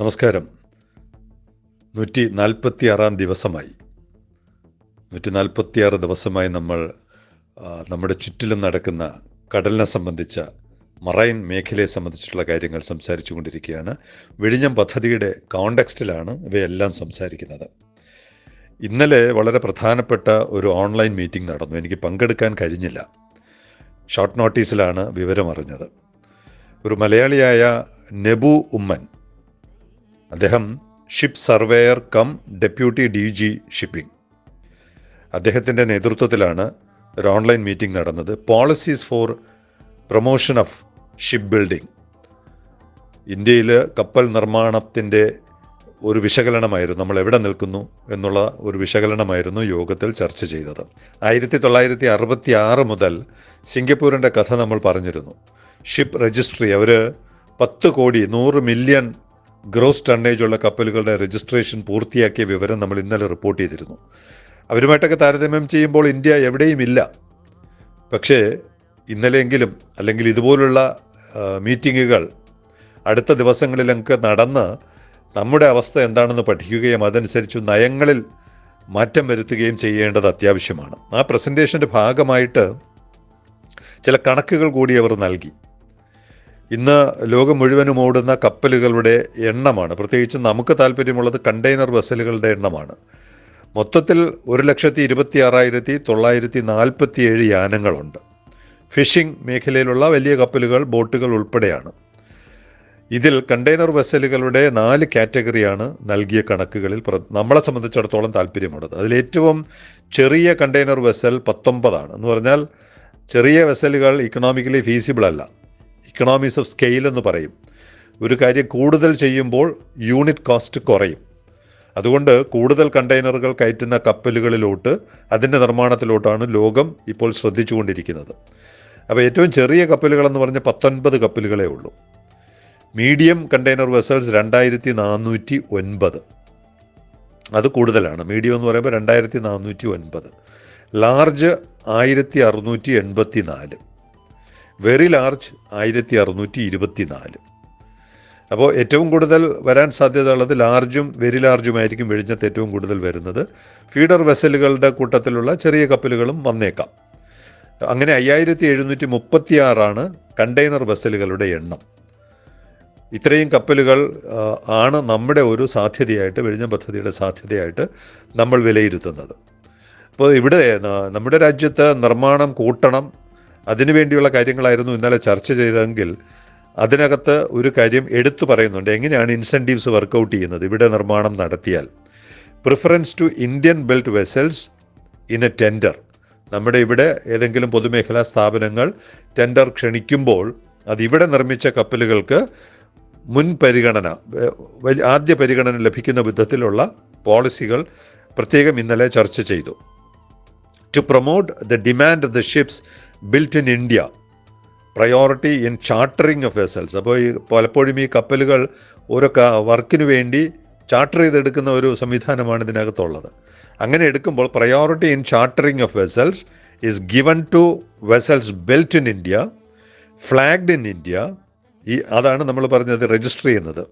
നമസ്കാരം. നൂറ്റി നാൽപ്പത്തി ആറാം ദിവസമായി. നൂറ്റി നാൽപ്പത്തിയാറ് ദിവസമായി നമ്മൾ നമ്മുടെ ചുറ്റിലും നടക്കുന്ന കടലിനെ സംബന്ധിച്ച മറൈൻ മേഖലയെ സംബന്ധിച്ചിട്ടുള്ള കാര്യങ്ങൾ സംസാരിച്ചു കൊണ്ടിരിക്കുകയാണ്. വിഴിഞ്ഞം പദ്ധതിയുടെ കോണ്ടെക്സ്റ്റിലാണ് ഇവയെല്ലാം സംസാരിക്കുന്നത്. ഇന്നലെ വളരെ പ്രധാനപ്പെട്ട ഒരു ഓൺലൈൻ മീറ്റിംഗ് നടന്നു. എനിക്ക് പങ്കെടുക്കാൻ കഴിഞ്ഞില്ല. ഷോർട്ട് നോട്ടീസിലാണ് വിവരമറിഞ്ഞത്. ഒരു മലയാളിയായ നെബു ഉമ്മൻ അദ്ദേഹം ship surveyor cum deputy D G shipping. അദ്ദേഹത്തിന്റെ നേതൃത്വത്തിലാണ് ഒരു ഓൺലൈൻ മീറ്റിംഗ് നടന്നത്. Policies for promotion of ship building ഇന്ത്യയിൽ കപ്പൽ നിർമ്മാണത്തിന്റെ ഒരു വിശകലനമായിരുന്നു നമ്മൾ എവിടെ നിൽക്കുന്നു എന്നുള്ള ഒരു വിശകലനമായിരുന്നു യോഗത്തിൽ ചർച്ച ചെയ്തത്. ആയിരത്തി തൊള്ളായിരത്തി അറുപത്തി ആറ് മുതൽ സിംഗപ്പൂരിന്റെ കഥ നമ്മൾ പറഞ്ഞിരുന്നു. ഷിപ്പ് രജിസ്ട്രി അവർ പത്ത് കോടി നൂറ് മില്യൺ ഗ്രോസ് ടണ്ണേജ് ഉള്ള കപ്പലുകളുടെ രജിസ്ട്രേഷൻ പൂർത്തിയാക്കിയ വിവരം നമ്മൾ ഇന്നലെ റിപ്പോർട്ട് ചെയ്തിരുന്നു. അവരുമായിട്ടൊക്കെ താരതമ്യം ചെയ്യുമ്പോൾ ഇന്ത്യ എവിടെയും ഇല്ല. പക്ഷേ ഇന്നലെയെങ്കിലും അല്ലെങ്കിൽ ഇതുപോലുള്ള മീറ്റിങ്ങുകൾ അടുത്ത ദിവസങ്ങളിലൊക്കെ നടന്ന് നമ്മുടെ അവസ്ഥ എന്താണെന്ന് പഠിക്കുകയും അതനുസരിച്ച് നയങ്ങളിൽ മാറ്റം വരുത്തുകയും ചെയ്യേണ്ടത് അത്യാവശ്യമാണ്. ആ പ്രസന്റേഷന്റെ ഭാഗമായിട്ട് ചില കണക്കുകൾ കൂടി അവർ നൽകി. ഇന്ന് ലോകം മുഴുവനും ഓടുന്ന കപ്പലുകളുടെ എണ്ണമാണ്. പ്രത്യേകിച്ച് നമുക്ക് താല്പര്യമുള്ളത് കണ്ടെയ്നർ വെസലുകളുടെ എണ്ണമാണ്. മൊത്തത്തിൽ ഒരു ലക്ഷത്തി ഇരുപത്തി ആറായിരത്തി തൊള്ളായിരത്തി നാൽപ്പത്തി ഏഴ് യാനങ്ങളുണ്ട്. ഫിഷിംഗ് മേഖലയിലുള്ള വലിയ കപ്പലുകൾ ബോട്ടുകൾ ഉൾപ്പെടെയാണ്. ഇതിൽ കണ്ടെയ്നർ വെസലുകളുടെ നാല് കാറ്റഗറിയാണ് നൽകിയ കണക്കുകളിൽ നമ്മളെ സംബന്ധിച്ചിടത്തോളം താല്പര്യമുള്ളത്. അതിലേറ്റവും ചെറിയ കണ്ടെയ്നർ വെസൽ പത്തൊമ്പതാണ്. എന്ന് പറഞ്ഞാൽ ചെറിയ വെസലുകൾ ഇക്കണോമിക്കലി ഫീസിബിൾ അല്ല. ഇക്കണോമീസ് ഓഫ് സ്കെയിൽ എന്ന് പറയും. ഒരു കാര്യം കൂടുതൽ ചെയ്യുമ്പോൾ യൂണിറ്റ് കോസ്റ്റ് കുറയും. അതുകൊണ്ട് കൂടുതൽ കണ്ടെയ്നറുകൾ കയറ്റുന്ന കപ്പലുകളിലോട്ട് അതിന്റെ നിർമ്മാണത്തിലോട്ടാണ് ലോകം ഇപ്പോൾ ശ്രദ്ധിച്ചുകൊണ്ടിരിക്കുന്നത്. അപ്പോൾ ഏറ്റവും ചെറിയ കപ്പലുകളെന്ന് പറഞ്ഞ പത്തൊൻപത് കപ്പലുകളേ ഉള്ളൂ. മീഡിയം കണ്ടെയ്നർ വെസൽസ് രണ്ടായിരത്തി നാനൂറ്റി ഒൻപത് അത് കൂടുതലാണ്. മീഡിയം എന്ന് പറയുമ്പോൾ രണ്ടായിരത്തി നാനൂറ്റി ഒൻപത് ലാർജ് ആയിരത്തി അറുന്നൂറ്റി എൺപത്തി നാല് വെരി ലാർജ് ആയിരത്തി അറുന്നൂറ്റി ഇരുപത്തി നാല് അപ്പോൾ ഏറ്റവും കൂടുതൽ വരാൻ സാധ്യത ഉള്ളത് ലാർജും വെരി ലാർജുമായിരിക്കും വെടിഞ്ഞത്ത് ഏറ്റവും കൂടുതൽ വരുന്നത്. ഫീഡർ വെസലുകളുടെ കൂട്ടത്തിലുള്ള ചെറിയ കപ്പലുകളും വന്നേക്കാം. അങ്ങനെ അയ്യായിരത്തി എഴുന്നൂറ്റി മുപ്പത്തി ആറാണ് കണ്ടെയ്നർ വെസലുകളുടെ എണ്ണം. ഇത്രയും കപ്പലുകൾ ആണ് നമ്മുടെ ഒരു സാധ്യതയായിട്ട് വെഴിഞ്ഞ പദ്ധതിയുടെ സാധ്യതയായിട്ട് നമ്മൾ വിലയിരുത്തുന്നത്. അപ്പോൾ ഇവിടെ നമ്മുടെ രാജ്യത്ത് നിർമ്മാണം കൂട്ടണം അതിനുവേണ്ടിയുള്ള കാര്യങ്ങളായിരുന്നു ഇന്നലെ ചർച്ച ചെയ്തതെങ്കിൽ അതിനകത്ത് ഒരു കാര്യം എടുത്തു പറയുന്നുണ്ട്. എങ്ങനെയാണ് ഇൻസെന്റീവ്സ് വർക്കൗട്ട് ചെയ്യുന്നത്? ഇവിടെ നിർമ്മാണം നടത്തിയാൽ. Preference to Indian built vessels in a tender നമ്മുടെ ഇവിടെ ഏതെങ്കിലും പൊതുമേഖലാ സ്ഥാപനങ്ങൾ ടെൻഡർ ക്ഷണിക്കുമ്പോൾ അത് ഇവിടെ നിർമ്മിച്ച കപ്പലുകൾക്ക് മുൻ പരിഗണന ആദ്യ പരിഗണന ലഭിക്കുന്ന വിധത്തിലുള്ള പോളിസികൾ പ്രത്യേകം ഇന്നലെ ചർച്ച ചെയ്തു. To promote the demand of the ships built in India priority in chartering of vessels അപ്പോൾ ഈ പലപ്പോഴും ഈ കപ്പലുകൾ ഓരോ വർക്കിന് വേണ്ടി ചാർട്ടർ ചെയ്തെടുക്കുന്ന ഒരു സംവിധാനമാണ് ഇതിനകത്തുള്ളത്. അങ്ങനെ എടുക്കുമ്പോൾ priority in chartering of vessels is given to vessels built in India flagged in India ഈ അതാണ് നമ്മൾ പറഞ്ഞത് രജിസ്റ്റർ ചെയ്യുന്നത്.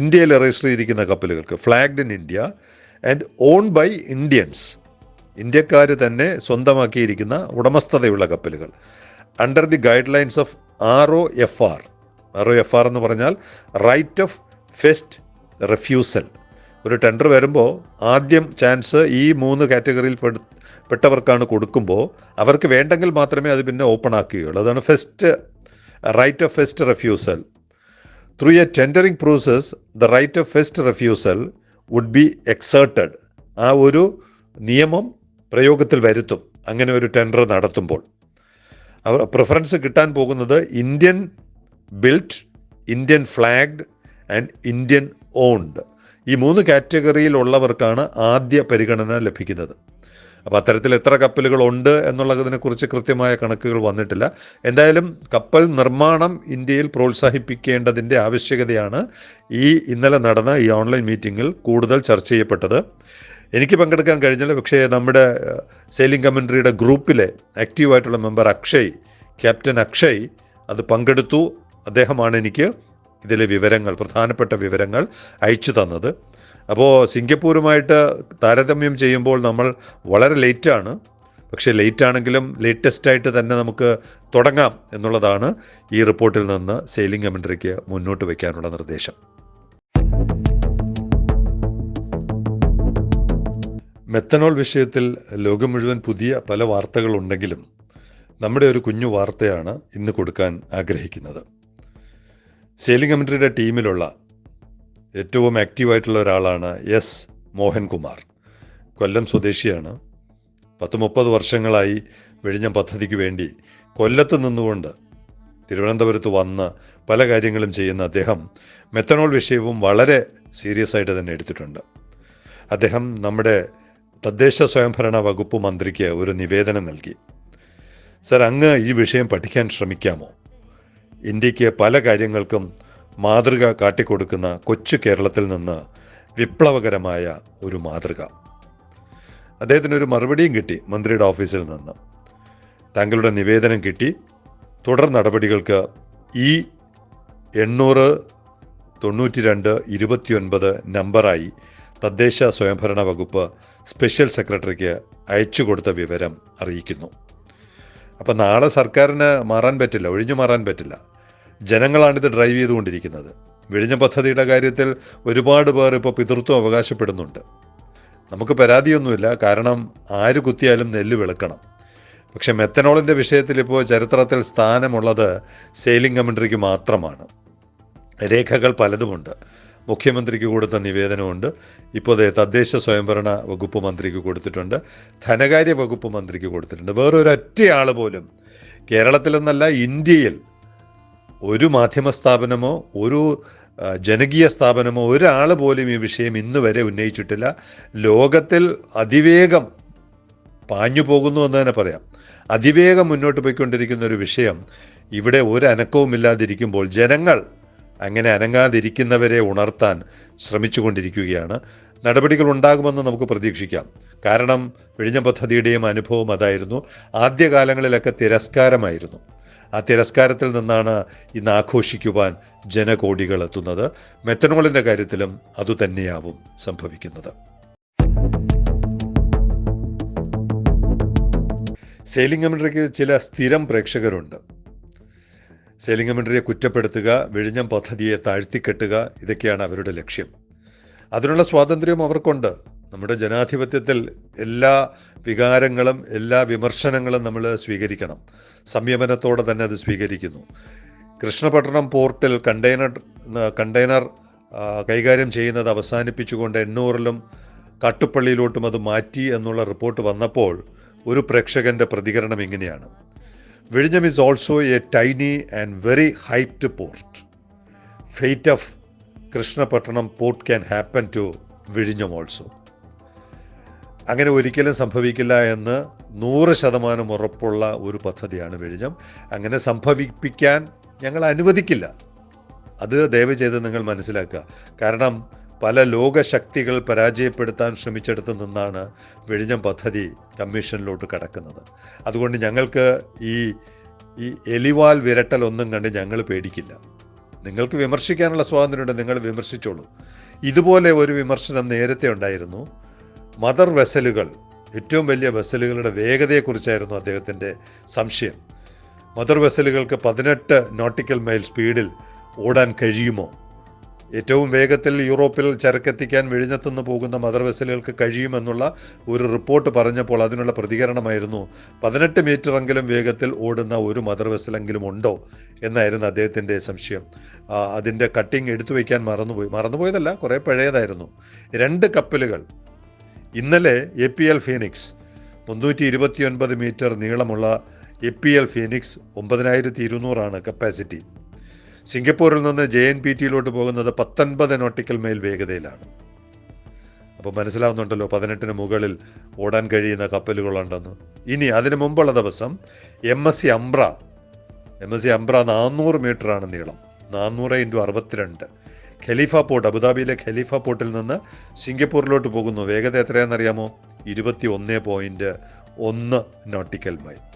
ഇന്ത്യയിൽ രജിസ്റ്റർ ചെയ്തിരിക്കുന്ന കപ്പലുകൾക്ക് flagged in India and owned by Indians ഇന്ത്യക്കാർ തന്നെ സ്വന്തമാക്കിയിരിക്കുന്ന ഉടമസ്ഥതയുള്ള കപ്പലുകൾ. Under the guidelines of R O F R R O F R എന്ന് പറഞ്ഞാൽ റൈറ്റ് ഓഫ് ഫെസ്റ്റ് റെഫ്യൂസൽ ഒരു ടെൻഡർ വരുമ്പോൾ ആദ്യം ചാൻസ് ഈ മൂന്ന് കാറ്റഗറിയിൽ പെട്ടവർക്കാണ് കൊടുക്കുമ്പോൾ അവർക്ക് വേണ്ടെങ്കിൽ മാത്രമേ അത് പിന്നെ ഓപ്പൺ ആക്കുകയുള്ളൂ. അതാണ് first right of first refusal through a tendering process the right of first refusal would be exerted ആ ഒരു നിയമം പ്രയോഗത്തിൽ വരുത്തും. അങ്ങനെ ഒരു ടെൻഡർ നടത്തുമ്പോൾ. അവർ പ്രിഫറൻസ് കിട്ടാൻ പോകുന്നത് Indian built Indian flagged and Indian owned ഈ മൂന്ന് കാറ്റഗറിയിലുള്ളവർക്കാണ് ആദ്യ പരിഗണന ലഭിക്കുന്നത്. അപ്പോൾ അത്തരത്തിൽ എത്ര കപ്പലുകളുണ്ട് എന്നുള്ളതിനെക്കുറിച്ച് കൃത്യമായ കണക്കുകൾ വന്നിട്ടില്ല. എന്തായാലും കപ്പൽ നിർമ്മാണം ഇന്ത്യയിൽ പ്രോത്സാഹിപ്പിക്കേണ്ടതിന്റെ ആവശ്യകതയാണ് ഈ ഇന്നലെ നടന്ന ഈ ഓൺലൈൻ മീറ്റിങ്ങിൽ കൂടുതൽ ചർച്ച ചെയ്യപ്പെട്ടത്. എനിക്ക് പങ്കെടുക്കാൻ കഴിഞ്ഞില്ല. പക്ഷേ നമ്മുടെ സെയിലിംഗ് കമൻട്രിയുടെ ഗ്രൂപ്പിലെ ആക്റ്റീവായിട്ടുള്ള മെമ്പർ അക്ഷയ് ക്യാപ്റ്റൻ അക്ഷയ് അത് പങ്കെടുത്തു. അദ്ദേഹമാണ് എനിക്ക് ഇതിലെ വിവരങ്ങൾ പ്രധാനപ്പെട്ട വിവരങ്ങൾ അയച്ചു തന്നത്. അപ്പോൾ സിംഗപ്പൂരുമായിട്ട് താരതമ്യം ചെയ്യുമ്പോൾ നമ്മൾ വളരെ ലേറ്റാണ്. പക്ഷേ ലേറ്റ് ആണെങ്കിലും ലേറ്റസ്റ്റ് ആയിട്ട് തന്നെ നമുക്ക് തുടങ്ങാം എന്നുള്ളതാണ് ഈ റിപ്പോർട്ടിൽ നിന്ന് സെയിലിംഗ് കമൻട്രിക്ക് മുന്നോട്ട് വയ്ക്കാനുള്ള നിർദ്ദേശം. മെത്തനോൾ വിഷയത്തിൽ ലോകം മുഴുവൻ പുതിയ പല വാർത്തകളുണ്ടെങ്കിലും നമ്മുടെ ഒരു കുഞ്ഞു വാർത്തയാണ് ഇന്ന് കൊടുക്കാൻ ആഗ്രഹിക്കുന്നത്. സെയിലിംഗ് കമ്മിറ്റിയുടെ ടീമിലുള്ള ഏറ്റവും ആക്റ്റീവായിട്ടുള്ള ഒരാളാണ് എസ് മോഹൻകുമാർ. കൊല്ലം സ്വദേശിയാണ്. പത്ത് മുപ്പത് വർഷങ്ങളായി വിഴിഞ്ഞം പദ്ധതിക്ക് വേണ്ടി കൊല്ലത്ത് നിന്നുകൊണ്ട് തിരുവനന്തപുരത്ത് വന്ന് പല കാര്യങ്ങളും ചെയ്യുന്ന അദ്ദേഹം മെത്തനോൾ വിഷയവും വളരെ സീരിയസ് ആയിട്ട് തന്നെ എടുത്തിട്ടുണ്ട്. അദ്ദേഹം നമ്മുടെ തദ്ദേശ സ്വയംഭരണ വകുപ്പ് മന്ത്രിക്ക് ഒരു നിവേദനം നൽകി. സർ അങ്ങ് ഈ വിഷയം പഠിക്കാൻ ശ്രമിക്കാമോ? ഇന്ത്യയ്ക്ക് പല കാര്യങ്ങൾക്കും മാതൃക കാട്ടിക്കൊടുക്കുന്ന കൊച്ചു കേരളത്തിൽ നിന്ന് വിപ്ലവകരമായ ഒരു മാതൃക. അദ്ദേഹത്തിന് ഒരു മറുപടിയും കിട്ടി മന്ത്രിയുടെ ഓഫീസിൽ നിന്ന്. താങ്കളുടെ നിവേദനം കിട്ടി. തുടർ നടപടികൾക്ക് ഈ എണ്ണൂറ് തൊണ്ണൂറ്റി രണ്ട് ഇരുപത്തിയൊൻപത് നമ്പറായി തദ്ദേശ സ്വയംഭരണ വകുപ്പ് സ്പെഷ്യൽ സെക്രട്ടറിക്ക് അയച്ചു കൊടുത്ത വിവരം അറിയിക്കുന്നു. അപ്പം നാളെ സർക്കാരിന് മാറാൻ പറ്റില്ല ഒഴിഞ്ഞു മാറാൻ പറ്റില്ല. ജനങ്ങളാണിത് ഡ്രൈവ് ചെയ്തുകൊണ്ടിരിക്കുന്നത്. വിഴിഞ്ഞ പദ്ധതിയുടെ കാര്യത്തിൽ ഒരുപാട് പേർ ഇപ്പോൾ പിതൃത്വം അവകാശപ്പെടുന്നുണ്ട്. നമുക്ക് പരാതിയൊന്നുമില്ല കാരണം ആര് കുത്തിയാലും നെല്ല് വിളക്കണം. പക്ഷെ മെത്തനോളിന്റെ വിഷയത്തിൽ ഇപ്പോൾ ചരിത്രത്തിൽ സ്ഥാനമുള്ളത് സെയിലിംഗ് കമൻട്രിക്ക് മാത്രമാണ്. രേഖകൾ പലതുമുണ്ട്. മുഖ്യമന്ത്രിക്ക് കൊടുത്ത നിവേദനമുണ്ട്. ഇപ്പോൾ ദേ തദ്ദേശ സ്വയംഭരണ വകുപ്പ് മന്ത്രിക്ക് കൊടുത്തിട്ടുണ്ട്. ധനകാര്യ വകുപ്പ് മന്ത്രിക്ക് കൊടുത്തിട്ടുണ്ട്. വേറൊരൊറ്റയാൾ പോലും കേരളത്തിലെന്നല്ല ഇന്ത്യയിൽ ഒരു മാധ്യമ സ്ഥാപനമോ ഒരു ജനകീയ സ്ഥാപനമോ ഒരാൾ പോലും ഈ വിഷയം ഇന്ന് വരെ ഉന്നയിച്ചിട്ടില്ല. ലോകത്തിൽ അതിവേഗം പാഞ്ഞു പോകുന്നു എന്ന് തന്നെ പറയാം. അതിവേഗം മുന്നോട്ട് പോയിക്കൊണ്ടിരിക്കുന്ന ഒരു വിഷയം ഇവിടെ ഒരു അനക്കവുമില്ലാതിരിക്കുമ്പോൾ ജനങ്ങൾ അങ്ങനെ അനങ്ങാതിരിക്കുന്നവരെ ഉണർത്താൻ ശ്രമിച്ചുകൊണ്ടിരിക്കുകയാണ്. നടപടികൾ ഉണ്ടാകുമെന്ന് നമുക്ക് പ്രതീക്ഷിക്കാം. കാരണം വിഴിഞ്ഞ പദ്ധതിയുടെയും അനുഭവം അതായിരുന്നു. ആദ്യകാലങ്ങളിലൊക്കെ തിരസ്കാരമായിരുന്നു. ആ തിരസ്കാരത്തിൽ നിന്നാണ് ഇന്ന് ആഘോഷിക്കുവാൻ ജനകോടികൾ എത്തുന്നത്. മെത്തനോളിന്റെ കാര്യത്തിലും അതുതന്നെയാവും സംഭവിക്കുന്നത്. സെയിലിംഗ് ചില സ്ഥിരം പ്രേക്ഷകരുണ്ട്. സെയിലിംഗ് കമൻട്രിയെ കുറ്റപ്പെടുത്തുക വിഴിഞ്ഞം പദ്ധതിയെ താഴ്ത്തിക്കെട്ടുക ഇതൊക്കെയാണ് അവരുടെ ലക്ഷ്യം. അതിനുള്ള സ്വാതന്ത്ര്യം അവർക്കുണ്ട്. നമ്മുടെ ജനാധിപത്യത്തിൽ എല്ലാ വികാരങ്ങളും എല്ലാ വിമർശനങ്ങളും നമ്മൾ സ്വീകരിക്കണം. സംയമനത്തോടെ തന്നെ അത് സ്വീകരിക്കുന്നു. കൃഷ്ണപട്ടണം പോർട്ടിൽ കണ്ടെയ്നർ കണ്ടെയ്നർ കൈകാര്യം ചെയ്യുന്നത് അവസാനിപ്പിച്ചുകൊണ്ട് എണ്ണൂറിലും കാട്ടുപള്ളിയിലോട്ടും അത് മാറ്റി എന്നുള്ള റിപ്പോർട്ട് വന്നപ്പോൾ ഒരു പ്രേക്ഷകന്റെ പ്രതികരണം ഇങ്ങനെയാണ്. വിഴിഞ്ഞം is also A tiny and very hyped port fate of Krishnapatnam port can happen to വിഴിഞ്ഞം ഓൾസോ അങ്ങനെ ഒരിക്കലും സംഭവിക്കില്ല എന്ന് നൂറ് ശതമാനം ഉറപ്പുള്ള ഒരു പദ്ധതിയാണ് വിഴിഞ്ഞം. അങ്ങനെ സംഭവിപ്പിക്കാൻ ഞങ്ങൾ അനുവദിക്കില്ല. അത് ദയവ് ചെയ്ത് നിങ്ങൾ മനസ്സിലാക്കുക. കാരണം പല ലോകശക്തികൾ പരാജയപ്പെടുത്താൻ ശ്രമിച്ചെടുത്ത് നിന്നാണ് വിഴിഞ്ഞം പദ്ധതി കമ്മീഷനിലോട്ട് കടക്കുന്നത്. അതുകൊണ്ട് ഞങ്ങൾക്ക് ഈ ഈ എലിവാൽ വിരട്ടൽ ഒന്നും കണ്ട് ഞങ്ങൾ പേടിക്കില്ല. നിങ്ങൾക്ക് വിമർശിക്കാനുള്ള സ്വാതന്ത്ര്യമുണ്ട് നിങ്ങൾ വിമർശിച്ചോളൂ. ഇതുപോലെ ഒരു വിമർശനം നേരത്തെ ഉണ്ടായിരുന്നു. മദർ വെസലുകൾ ഏറ്റവും വലിയ വെസലുകളുടെ വേഗതയെക്കുറിച്ചായിരുന്നു അദ്ദേഹത്തിന്റെ സംശയം. മദർ വെസലുകൾക്ക് പതിനെട്ട് നോട്ടിക്കൽ മൈൽ സ്പീഡിൽ ഓടാൻ കഴിയുമോ? ഏറ്റവും വേഗത്തിൽ യൂറോപ്പിൽ ചരക്കെത്തിക്കാൻ വിഴിഞ്ഞത്തുനിന്ന് പോകുന്ന മദർ വെസലുകൾക്ക് കഴിയുമെന്നുള്ള ഒരു റിപ്പോർട്ട് പറഞ്ഞപ്പോൾ അതിനുള്ള പ്രതികരണമായിരുന്നു. പതിനെട്ട് മീറ്ററെങ്കിലും വേഗത്തിൽ ഓടുന്ന ഒരു മദർ വെസലെങ്കിലും ഉണ്ടോ എന്നായിരുന്നു അദ്ദേഹത്തിന്റെ സംശയം. അതിന്റെ കട്ടിങ് എടുത്തു വയ്ക്കാൻ മറന്നുപോയി. മറന്നുപോയതല്ല കുറേ പഴയതായിരുന്നു. രണ്ട് കപ്പലുകൾ. ഇന്നലെ എ പി എൽ ഫീനിക്സ് മുന്നൂറ്റി ഇരുപത്തിയൊൻപത് മീറ്റർ നീളമുള്ള എ പി എൽ ഫീനിക്സ് ഒമ്പതിനായിരത്തി ഇരുന്നൂറാണ് കപ്പാസിറ്റി സിംഗപ്പൂരിൽ നിന്ന് ജെ എൻ പി ടിയിലോട്ട് പോകുന്നത് പത്തൊൻപത് നോട്ടിക്കൽ മൈൽ വേഗതയിലാണ്. അപ്പോൾ മനസ്സിലാവുന്നുണ്ടല്ലോ പതിനെട്ടിന് മുകളിൽ ഓടാൻ കഴിയുന്ന കപ്പലുകളുണ്ടെന്ന്. ഇനി അതിന് മുമ്പുള്ള ദിവസം M S C Ambra M S C Ambra നാനൂറ് മീറ്ററാണ് നീളം. നാനൂറ് ഇന്റു അറുപത്തിരണ്ട്. ഖലീഫ പോർട്ട് അബുദാബിയിലെ ഖലീഫ പോർട്ടിൽ നിന്ന് സിംഗപ്പൂരിലോട്ട് പോകുന്നു. വേഗത എത്രയാണെന്നറിയാമോ? ഇരുപത്തി ഒന്ന് പോയിന്റ് ഒന്ന് നോട്ടിക്കൽ മൈൽ.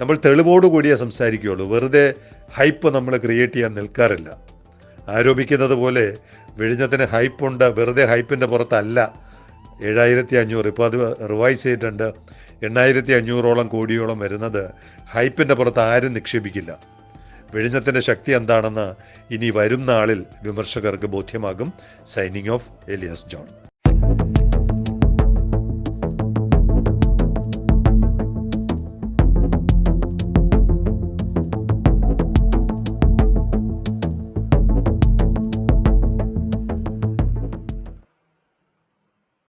നമ്മൾ തെളിവോടുകൂടിയേ സംസാരിക്കുകയുള്ളൂ. വെറുതെ ഹൈപ്പ് നമ്മൾ ക്രിയേറ്റ് ചെയ്യാൻ നിൽക്കാറില്ല. ആരോപിക്കുന്നത് പോലെ വിഴിഞ്ഞത്തിന് ഹൈപ്പുണ്ട് വെറുതെ ഹൈപ്പിന്റെ പുറത്തല്ല. ഏഴായിരത്തി അഞ്ഞൂറ് ഇപ്പോൾ അത് റിവൈസ് ചെയ്തിട്ടുണ്ട്. എണ്ണായിരത്തി അഞ്ഞൂറോളം കോടിയോളം വരുന്നത് ഹൈപ്പിന്റെ പുറത്ത് ആരും നിക്ഷേപിക്കില്ല. വിഴിഞ്ഞത്തിന്റെ ശക്തി എന്താണെന്ന് ഇനി വരും നാളിൽ വിമർശകർക്ക് ബോധ്യമാകും. Signing off Elias John